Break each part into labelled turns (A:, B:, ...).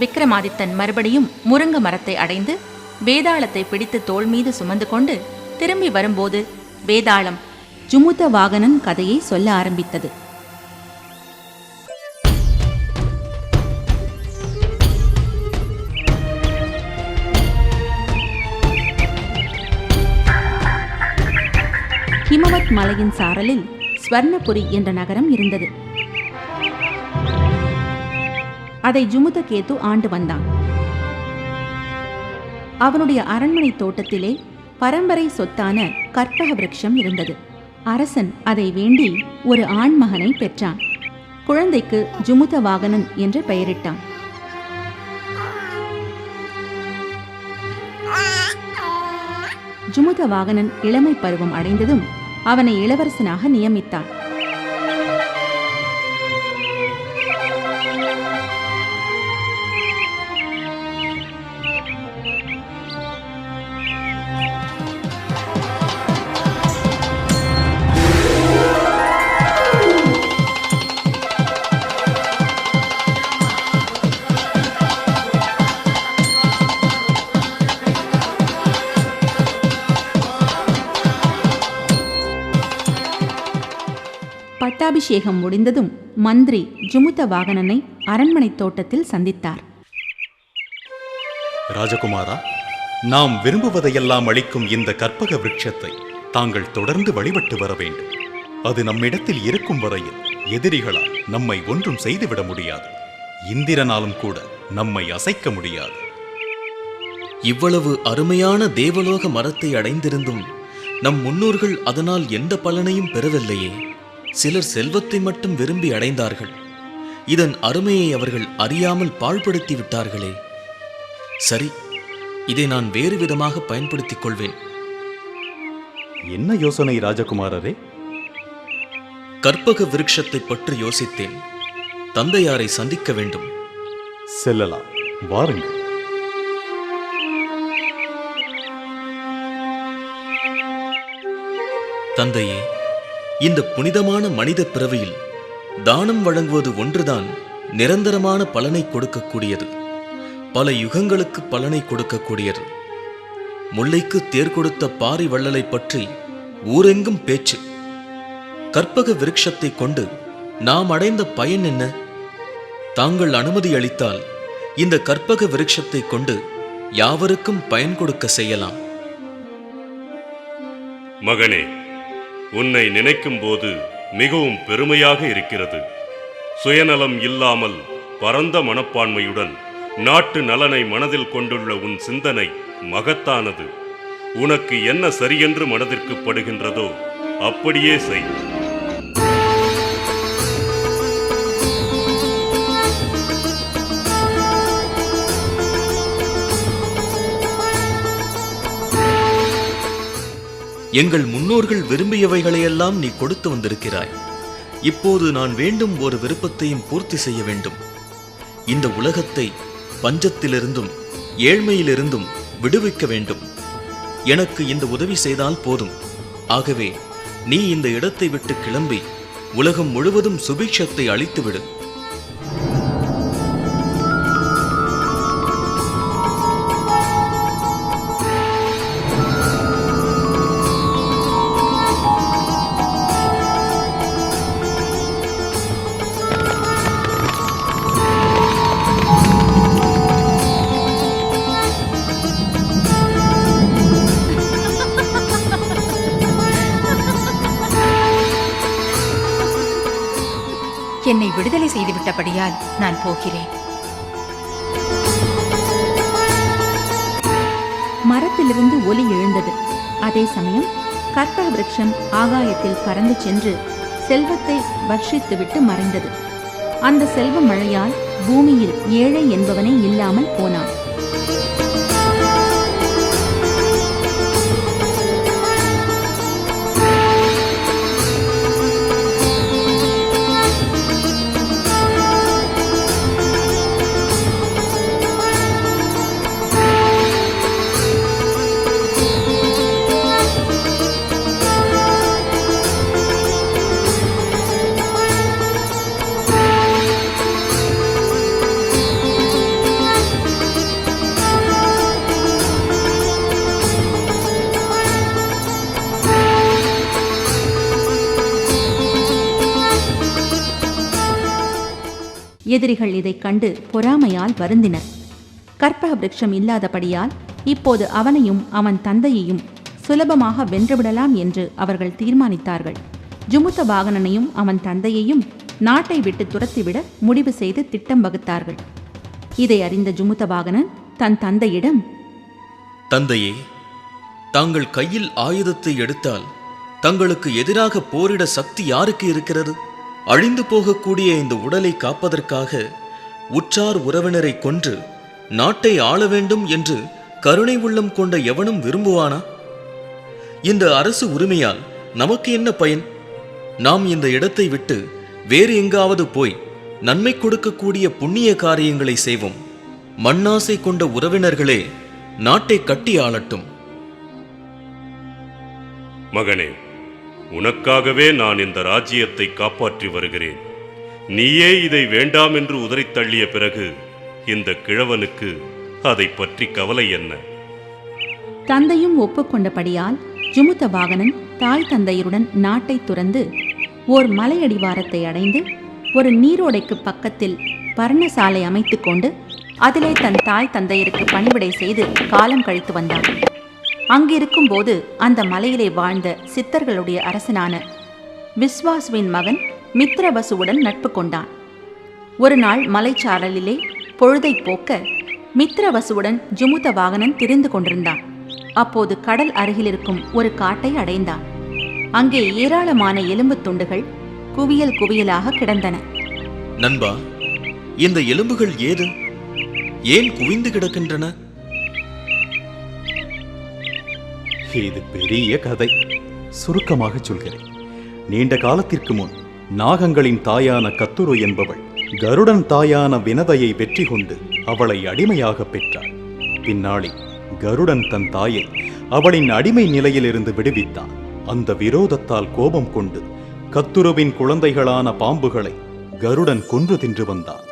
A: விக்ரமாதித்தன் மறுபடியும் முருங்க மரத்தை அடைந்து வேதாளத்தை பிடித்து தோள் மீது சுமந்து கொண்டு திரும்பி வரும்போது வேதாளம் ஜுமுத வாகனன் கதையை சொல்ல ஆரம்பித்தது. ஹிமவத் மலையின் சாரலில் ஸ்வர்ணபுரி என்ற நகரம் இருந்தது. அதை ஜுமுதகேது ஆண்டு வந்தான். அவனுடைய அரண்மனை தோட்டத்திலே பரம்பரை சொத்தான கற்பக விரக்ஷம் இருந்தது. அரசன் அதை வேண்டி ஒரு ஆண் மகனை பெற்றான். குழந்தைக்கு ஜுமுத வாகனன் என்று பெயரிட்டான். ஜுமுத வாகனன் இளமை பருவம் அடைந்ததும் அவனை இளவரசனாக நியமித்தான். பட்டாபிஷேகம் முடிந்ததும் மந்திரி ஜுமுத வாகனனை அரண்மனை தோட்டத்தில் சந்தித்தார்.
B: ராஜகுமாரா நாம் விரும்புவதையெல்லாம் அளிக்கும் இந்த கற்பக விருட்சத்தை தாங்கள் தொடர்ந்து வழிபட்டு வர வேண்டும். அது நம்மிடத்தில் இருக்கும் வரையில் எதிரிகளால் நம்மை ஒன்றும் செய்துவிட முடியாது. இந்திரனாலும் கூட நம்மை அசைக்க முடியாது.
C: இவ்வளவு அருமையான தேவலோக மரத்தை அடைந்திருந்தும் நம் முன்னோர்கள் அதனால் எந்த பலனையும் பெறவில்லையே. சிலர் செல்வத்தை மட்டும் விரும்பி அடைந்தார்கள். இதன் அருமையை அவர்கள் அறியாமல் பாழ்படுத்தி விட்டார்களே. சரி இதை நான் வேறு விதமாக பயன்படுத்திக் கொள்வேன்.
B: என்ன யோசனை ராஜகுமாரரே?
C: கற்பக விருட்சத்தை பற்றி யோசித்தேன். தந்தையாரை சந்திக்க வேண்டும்.
B: செல்லலாம். வாருங்கள்.
C: தந்தையே இந்த புனிதமான மனித பிறவியில் தானம் வழங்குவது ஒன்றுதான் நிரந்தரமான பலனை கொடுக்கக்கூடியது. பல யுகங்களுக்கு பலனை கொடுக்கக்கூடியது. முல்லைக்கு தேர் கொடுத்த பாரி வள்ளலை பற்றி ஊரெங்கும் பேச்சு. கற்பக விருட்சத்தை கொண்டு நாம் அடைந்த பயன் என்ன? தாங்கள் அனுமதி அளித்தால் இந்த கற்பக விருட்சத்தை கொண்டு யாவருக்கும் பயன் கொடுக்க செய்யலாம்.
D: மகனே உன்னை நினைக்கும் போது மிகவும் பெருமையாக இருக்கிறது. சுயநலம் இல்லாமல் பரந்த மனப்பான்மையுடன் நாட்டு நலனை மனதில் கொண்டுள்ள உன் சிந்தனை மகத்தானது. உனக்கு என்ன சரியென்று மனதிற்கு படுகின்றதோ அப்படியே செய்.
C: எங்கள் முன்னோர்கள் விரும்பியவைகளையெல்லாம் நீ கொடுத்து வந்திருக்கிறாய். இப்போது நான் வேண்டும் ஒரு விருப்பத்தையும் பூர்த்தி செய்ய வேண்டும். இந்த உலகத்தை பஞ்சத்திலிருந்தும் ஏழ்மையிலிருந்தும் விடுவிக்க வேண்டும். எனக்கு இந்த உதவி செய்தால் போதும். ஆகவே நீ இந்த இடத்தை விட்டு கிளம்பி உலகம் முழுவதும் சுபிக்ஷத்தை அளித்துவிடு.
E: என்னை விடுதலை செய்துவிட்டபடியால் நான் போகிறேன்.
A: மரத்திலிருந்து ஒலி எழுந்தது. அதே சமயம் கற்பக விருட்சம் ஆகாயத்தில் பறந்து சென்று செல்வத்தை வர்ஷித்துவிட்டு மறைந்தது. அந்த செல்வ மழையால் பூமியில் ஏழை என்பவனே இல்லாமல் போனான். எதிரிகள் இதைக் கண்டு பொறாமையால் வருந்தினர். கற்பக விரக்ஷம் இல்லாதபடியால் இப்போது அவனையும் அவன் தந்தையையும் சுலபமாக வென்றுவிடலாம் என்று அவர்கள் தீர்மானித்தார்கள். ஜுமுத்த பாகனனையும் அவன் தந்தையையும் நாட்டை விட்டு துரத்திவிட முடிவு செய்து திட்டம் வகுத்தார்கள். இதை அறிந்த ஜுமுத்த பாகனன் தன் தந்தையிடம்
C: தந்தையே தாங்கள் கையில் ஆயுதத்தை எடுத்தால் தங்களுக்கு எதிராக போரிட சக்தி யாருக்கு இருக்கிறது? அழிந்து போகக்கூடிய இந்த உடலை காப்பதற்காக உற்றார் உறவினரை கொன்று நாட்டை ஆள வேண்டும் என்று கருணை உள்ளம் கொண்ட எவனும் விரும்புவானா? இந்த அரசு உரிமையால் நமக்கு என்ன பயன்? நாம் இந்த இடத்தை விட்டு வேறு எங்காவது போய் நன்மை கொடுக்கக்கூடிய புண்ணிய காரியங்களை செய்வோம். மண்ணாசை கொண்ட உறவினர்களே நாட்டை கட்டி ஆளட்டும்.
D: மகனே உனக்காகவே நான் இந்த ராஜ்யத்தை காப்பாற்றி வருகிறேன். நீயே இதை வேண்டாம் என்று உதறித் தள்ளிய பிறகு இந்த கிழவனுக்கு அதை பற்றி கவலை என்ன?
A: தந்தையும் ஒப்புக்கொண்டபடியால் ஜுமுத்த வாகனன் தாய் தந்தையருடன் நாட்டை துறந்து ஓர் மலையடிவாரத்தை அடைந்து ஒரு நீரோடைக்கு பக்கத்தில் பர்ணசாலை அமைத்துக்கொண்டு அதிலே தன் தாய் தந்தையருக்கு பணிவிடை செய்து காலம் கழித்து வந்தான். அங்கிருக்கும் போது அந்த மலையிலே வாழ்ந்த சித்தர்களுடைய அரசனான விஸ்வாசுவின் மகன் மித்ரபசுவுடன் நட்பு கொண்டான். ஒரு நாள் மலைச்சாரலிலே பொழுதை போக்க மித்ரவசுவுடன் ஜுமுத வாகனன் திரிந்து கொண்டிருந்தான். அப்போது கடல் அருகிலிருக்கும் ஒரு காட்டை அடைந்தான். அங்கே ஏராளமான எலும்புத் துண்டுகள் குவியல் குவியலாக கிடந்தன.
C: நண்பா இந்த எலும்புகள் ஏது? ஏன் குவிந்து கிடக்கின்றன?
B: இது பெரிய கதை. சுருக்கமாக சொல்கிறேன். நீண்ட காலத்திற்கு முன் நாகங்களின் தாயான கத்துரு என்பவள் கருடன் தாயான வினதையை வெற்றி கொண்டு அவளை அடிமையாக பெற்றாள். பின்னாளில் கருடன் தன் தாயை அவளின் அடிமை நிலையிலிருந்து விடுவித்தான். அந்த விரோதத்தால் கோபம் கொண்டு கத்துருவின் குழந்தைகளான பாம்புகளை கருடன் கொன்று தின்று வந்தான்.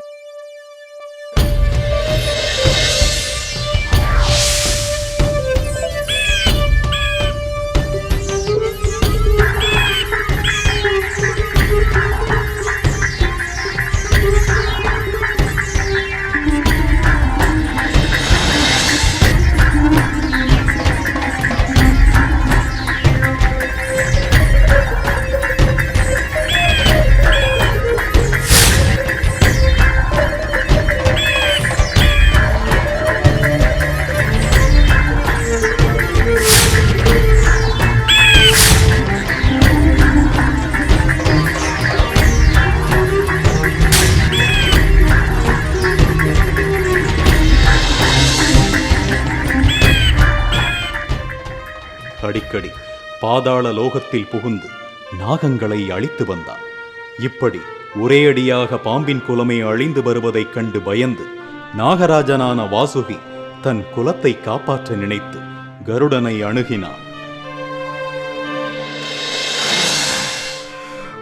B: அடிக்கடி பாதாள லோகத்தில் புகுந்து நாகங்களை அழித்து வந்தான். இப்படி ஒரேயடியாக பாம்பின் குலமே அழிந்து வருவதைக் கண்டு பயந்து நாகராஜனான வாசுகி தன் குலத்தை காப்பாற்ற நினைத்து கருடனை அணுகினான்.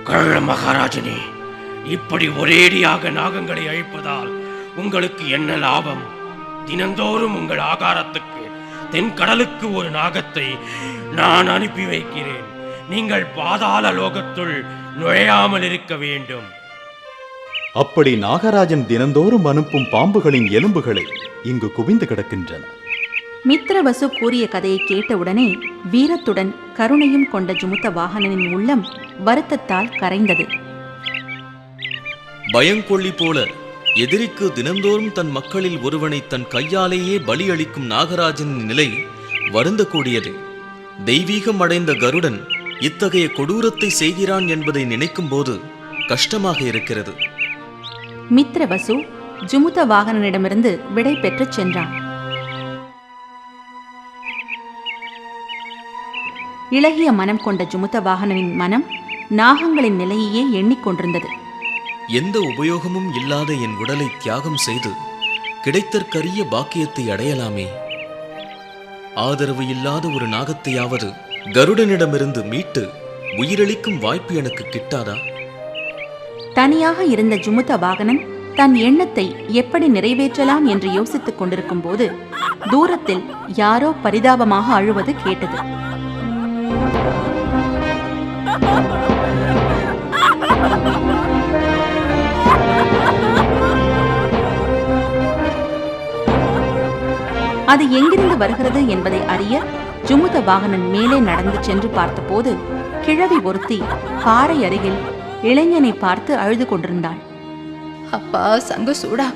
F: கள்ள மகாராஜனே இப்படி ஒரேடியாக நாகங்களை அழிப்பதால் உங்களுக்கு என்ன லாபம்? தினந்தோறும் உங்கள் ஆகாரத்துக்கு தென்கடலுக்கு ஒரு நாகத்தை நான் அனுப்பி வைக்கிறேன். நீங்கள் பாதாள லோகத்துள் நுழையாமல் இருக்க வேண்டும்.
B: அப்படி நாகராஜன் தினந்தோறும் அனுப்பும் பாம்புகளின் எலும்புகளை இங்கு குவிந்து கிடக்கின்றன.
A: மித்ரவசு கூறிய கதையை கேட்டவுடனே வீரத்துடன் கருணையும் கொண்ட ஜுமுத்த வாகனனின் உள்ளம் வருத்தத்தால் கரைந்தது.
C: பயங்கொள்ளி போல எதிரிக்கு தினந்தோறும் தன் மக்களில் ஒருவனை தன் கையாலேயே பலியளிக்கும் நாகராஜனின் நிலை வருந்தக்கூடியது. தெய்வீகம் அடைந்த கருடன் இத்தகைய கொடூரத்தை செய்கிறான் என்பதை நினைக்கும் போது கஷ்டமாக இருக்கிறது.
A: மித்ரவசு ஜுமுத வாகனனிடமிருந்து விடை பெற்றுச் சென்றான். இளகிய மனம் கொண்ட ஜுமுத வாகனனின் மனம் நாகங்களின் நிலையையே எண்ணிக்கொண்டிருந்தது
C: எந்த உபயோகமும் இல்லாத என் உடலை தியாகம் செய்து கிடைத்தற்கரிய பாக்கியத்தை அடையலாமே. ஆதரவு இல்லாத ஒரு நாகத்தையாவது கருடனிடமிருந்து மீட்டு உயிரளிக்கும் வாய்ப்பு எனக்கு கிட்டாதா?
A: தனியாக இருந்த ஜுமுத வாகனன் தன் எண்ணத்தை எப்படி நிறைவேற்றலாம் என்று யோசித்துக் கொண்டிருக்கும் போது தூரத்தில் யாரோ பரிதாபமாக அழுவது கேட்டது. அது எங்கிருந்து வருகிறது என்பதை அறிய ஜுமுத வாகனன் மேலே நடந்து சென்று பார்த்தபோது கிழவி ஒருத்தி பாறை அருகில் இளைஞனை பார்த்து அழுது கொண்டிருந்தாள்.
E: அப்பா சங்க சூடா.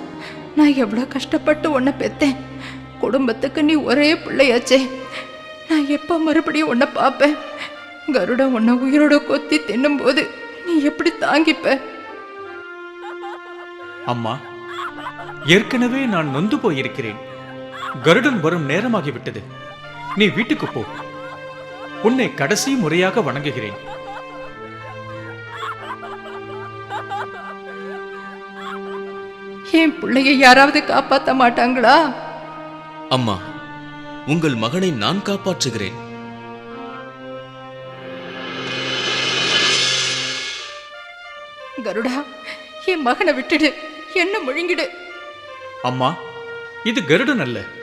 E: நான் எவ்வளோ கஷ்டப்பட்டு உன்னை பெத்தேன். குடும்பத்துக்கு நீ ஒரே பிள்ளையாச்சே. நான் எப்போ மறுபடியும் உன்னை பார்ப்பேன்? கருடன் உன்னை உயிரோட கொத்தி தின்னும்போது நீ எப்படி தாங்கிப்ப?
G: அம்மா ஏற்கனவே நான் நொந்து போயிருக்கிறேன். கருடன் வரும் நேரமாகிவிட்டது. நீ வீட்டுக்கு போ. உன்னை கடைசி முறையாக வணங்குகிறேன்.
E: என் பிள்ளைய யாராவது காப்பாற்ற மாட்டாங்களா?
C: அம்மா உங்கள் மகனை நான் காப்பாற்றுகிறேன்.
E: கருடா என் மகனை விட்டுடு. என்ன முழுங்கிடு.
G: அம்மா இது கருடன் அல்ல.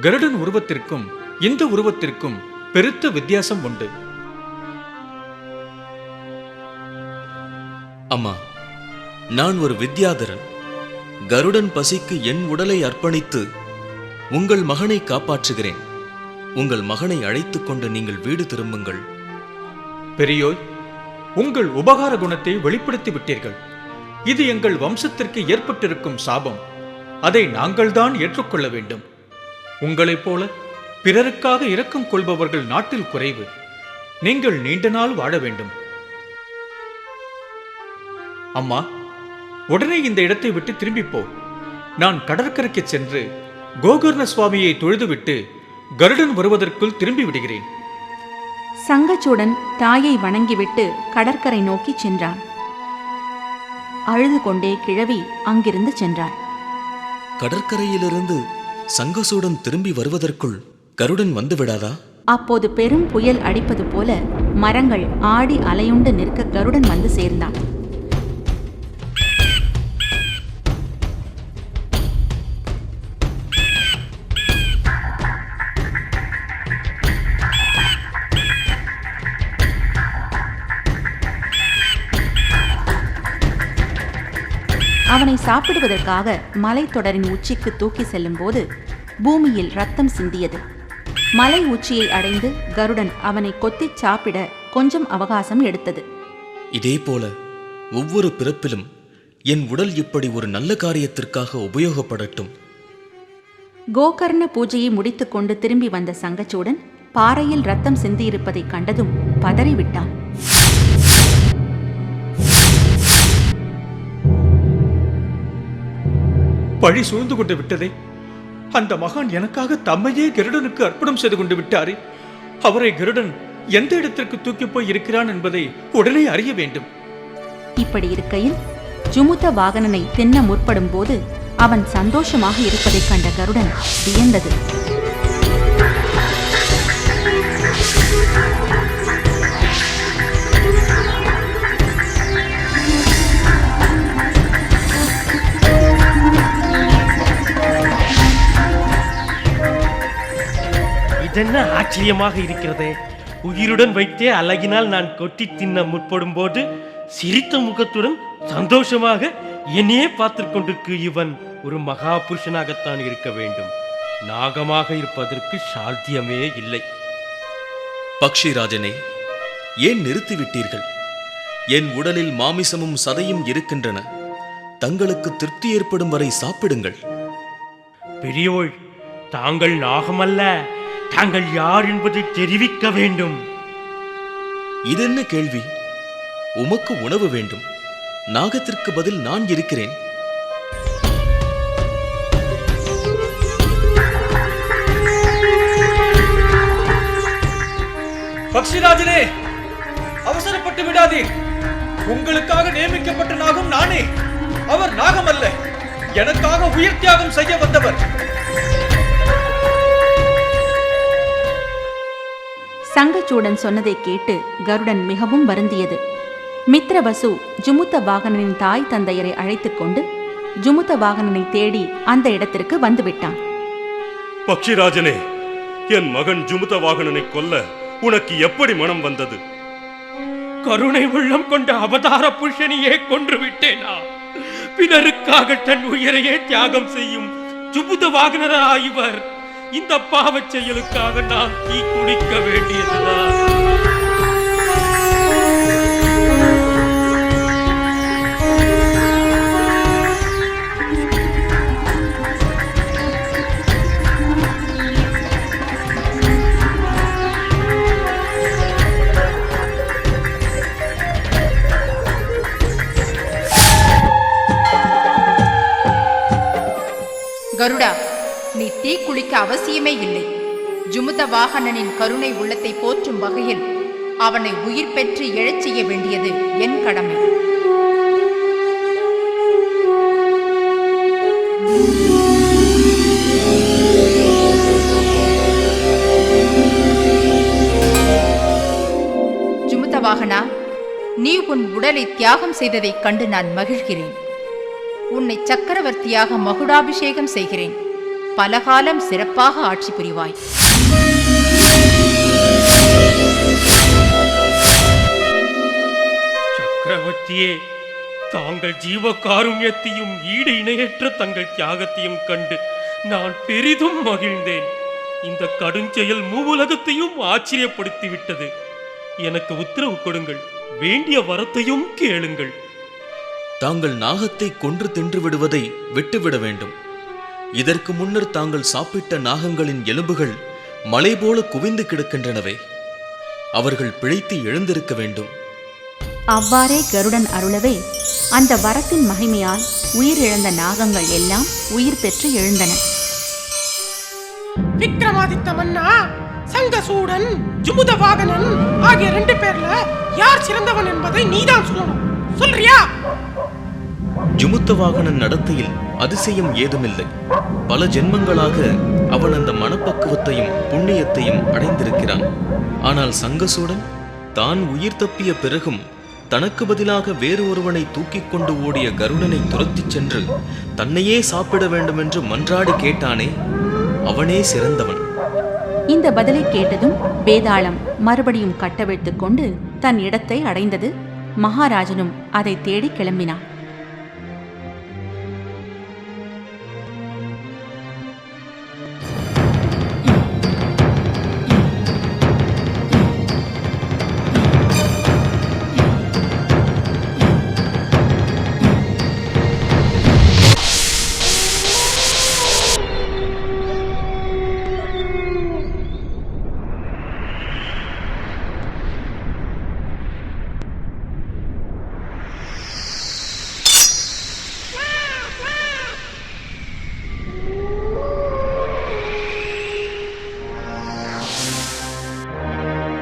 G: கருடன் உருவத்திற்கும் இந்த உருவத்திற்கும் பெருத்த வித்தியாசம் உண்டு.
C: அம்மா நான் ஒரு வித்யாதரன். கருடன் பசிக்கு என் உடலை அர்ப்பணித்து உங்கள் மகனை காப்பாற்றுகிறேன். உங்கள் மகனை அழைத்துக் கொண்டு நீங்கள் வீடு திரும்புங்கள்.
G: பெரியோய் உங்கள் உபகார குணத்தை வெளிப்படுத்தி விட்டீர்கள். இது எங்கள் வம்சத்திற்கு ஏற்பட்டிருக்கும் சாபம். அதை நாங்கள்தான் ஏற்றுக்கொள்ள வேண்டும். உங்களைப் போல பிறருக்காக இரக்கம் கொள்பவர்கள் நாட்டில் குறைவு. நீங்கள் நீண்ட நாள் வாழ வேண்டும். அம்மா உடனே இந்த இடத்தை விட்டு திரும்பிப் போ. நான் கடற்கரைக்கு சென்று கோகர்ண சுவாமியை தொழுதுவிட்டு கருடன் வருவதற்குள் திரும்பி விடுகிறேன்.
A: சங்கச்சூடன் தாயை வணங்கிவிட்டு கடற்கரை நோக்கி சென்றான். அழுது கொண்டே கிழவி அங்கிருந்து சென்றாள்.
C: கடற்கரையிலிருந்து சங்கசூடன் திரும்பி வருவதற்குள் கருடன் வந்து விடாதா?
A: அப்போது பெரும் புயல் அடிப்பது போல மரங்கள் ஆடி அலையுண்டு நிற்க கருடன் வந்து சேர்ந்தான். அவனை சாப்பிடுவதற்காக மலைத்தொடரின் உச்சிக்கு தூக்கி செல்லும்போது பூமியில் ரத்தம் சிந்தியது. மலை உச்சியை அடைந்து கருடன் அவனை கொத்திச் சாப்பிட கொஞ்சம் அவகாசம் எடுத்தது.
C: இதே போல ஒவ்வொரு பிறப்பிலும் என் உடல் இப்படி ஒரு நல்ல காரியத்திற்காக உபயோகப்படட்டும்.
A: கோகர்ண பூஜையை முடித்துக்கொண்டு திரும்பி வந்த சங்கச்சூடன் பாறையில் ரத்தம் சிந்தியிருப்பதைக் கண்டதும் பதறிவிட்டான்.
G: பழி சூழ்ந்து கொண்டு விட்டதே. அந்த மகான் எனக்காக தம்மையே கருடனுக்கு அர்ப்பணம் செய்து கொண்டு விட்டாரே. அவரை கருடன் எந்த இடத்திற்கு தூக்கி போய் இருக்கிறான் என்பதை உடனே அறிய வேண்டும்.
A: இப்படி இருக்கையில் ஜுமுத வாகனனை தின்ன முற்படும் போது அவன் சந்தோஷமாக இருப்பதைக் கண்ட கருடன் வியந்தது.
F: இதென்ன ஆச்சரியமாக இருக்கிறதே? உயிருடன் வைத்தே அழகினால் நான் கொட்டி தின்ன முற்படும் போது சிரித்த முகத்துடன் சந்தோஷமாக என்னையே பார்த்து கொண்டிருக்கு இவன். ஒரு மகா புருஷனாகத்தான் இருக்க வேண்டும். நாகமாக இருப்பதற்கு சாத்தியமே இல்லை.
C: பக்ஷிராஜனே ஏன் நிறுத்திவிட்டீர்கள்? என் உடலில் மாமிசமும் சதையும் இருக்கின்றன. தங்களுக்கு திருப்தி ஏற்படும் வரை சாப்பிடுங்கள்.
F: பெரியோள் தாங்கள் நாகமல்ல. தாங்கள் யார் என்பதை தெரிவிக்க வேண்டும்.
C: இதென்ன கேள்வி? உமக்கு உணவு வேண்டும். நாகத்திற்கு பதில் நான் இருக்கிறேன்.
G: பக்ஷிராஜனே அவசரப்பட்டு விடாதீர். உங்களுக்காக நியமிக்கப்பட்ட நாகம் நானே. அவர் நாகம் அல்ல எனக்காக உயிர் தியாகம் செய்ய வந்தவர்.
A: சங்கச்சூடன் சொன்னதைக் கேட்டு கருடன் மிகவும் வருந்தியது. மித்ரவசு ஜுமுத்த வாகனனின் தாய் தந்தையரை அழைத்துக் கொண்டு ஜுமுத்த வாகனனை தேடி அந்த இடத்திற்கு வந்துவிட்டான்.
D: பக்ஷிராஜனே என் மகன் ஜுமுத வாகனனை கொல்ல உனக்கு எப்படி மனம் வந்தது?
F: கருணை உள்ளம் கொண்ட அவதார புருஷனையே கொன்று விட்டேனா பிறருக்காக தன் உயிரையே தியாகம் செய்யும் சுபுத வாகனரா இவர் இந்த பாவச் செயலுக்காக நான் தீ குடிக்க வேண்டியதுதான்.
E: கருடா தீ குளிக்க அவசியமே இல்லை. ஜுமுத வாகனனின் கருணை உள்ளத்தை போற்றும் வகையில் அவனை உயிர் பெற்று எழச் செய்ய வேண்டியது என் கடமை. ஜுமுத வாகனா நீ உன் உடலை தியாகம் செய்ததைக் கண்டு நான் மகிழ்கிறேன். உன்னை சக்கரவர்த்தியாக மகுடாபிஷேகம் செய்கிறேன். பலகாலம் சிறப்பாக ஆட்சி புரிவாய்.
F: சக்கரவர்த்தியே தாங்கள் ஜீவ காருண்யத்தையும் ஈடு இணையற்ற தங்கள் தியாகத்தையும் கண்டு நான் பெரிதும் மகிழ்ந்தேன். இந்த கடுஞ்செயல் மூவுலகத்தையும் ஆச்சரியப்படுத்தி விட்டது எனக்கு உத்தரவு கொடுங்கள் வேண்டிய வரத்தையும் கேளுங்கள்.
C: தாங்கள் நாகத்தை கொன்று தின்று விடுவதை விட்டுவிட வேண்டும். இதற்கு முன்னர் தாங்கள் சாப்பிட்ட நாகங்களின் எலும்புகள் மலை போல குவிந்து கிடக்கின்றனவே. அவர்கள் பிழைத்து எழுந்திருக்க வேண்டும்.
A: அவ்வாறே கருடன் அருளவே அந்த வரத்தின் மகிமையால் உயிரிழந்த நாகங்கள் எல்லாம் உயிர் பெற்று எழுந்தன.
H: விக்ரமாதித்த மன்னா சங்கசூடன் ஜுமுத வாகனன் ஆகிய ரெண்டு பேர்ல யார் சிறந்தவன் என்பதை நீதான் சொல்லணும். சொல்றியா?
C: ஜுமுத்த வாகனன் நடத்தையில் அதிசயம் ஏதுமில்லை. பல ஜென்மங்களாக அவன் அந்த மனப்பக்குவத்தையும் புண்ணியத்தையும் அடைந்திருக்கிறான். ஆனால் சங்கசூடன் தான் உயிர் தப்பிய பிறகும் தனக்கு பதிலாக வேறு ஒருவனை தூக்கிக் கொண்டு ஓடிய கருடனை துரத்திச் சென்று தன்னையே சாப்பிட வேண்டுமென்று மன்றாடி கேட்டானே அவனே சிறந்தவன்.
A: இந்த பதிலை கேட்டதும் வேதாளம் மறுபடியும் கட்டவிழ்த்து கொண்டு தன் இடத்தை அடைந்தது மகாராஜனும் அதை தேடி கிளம்பினான்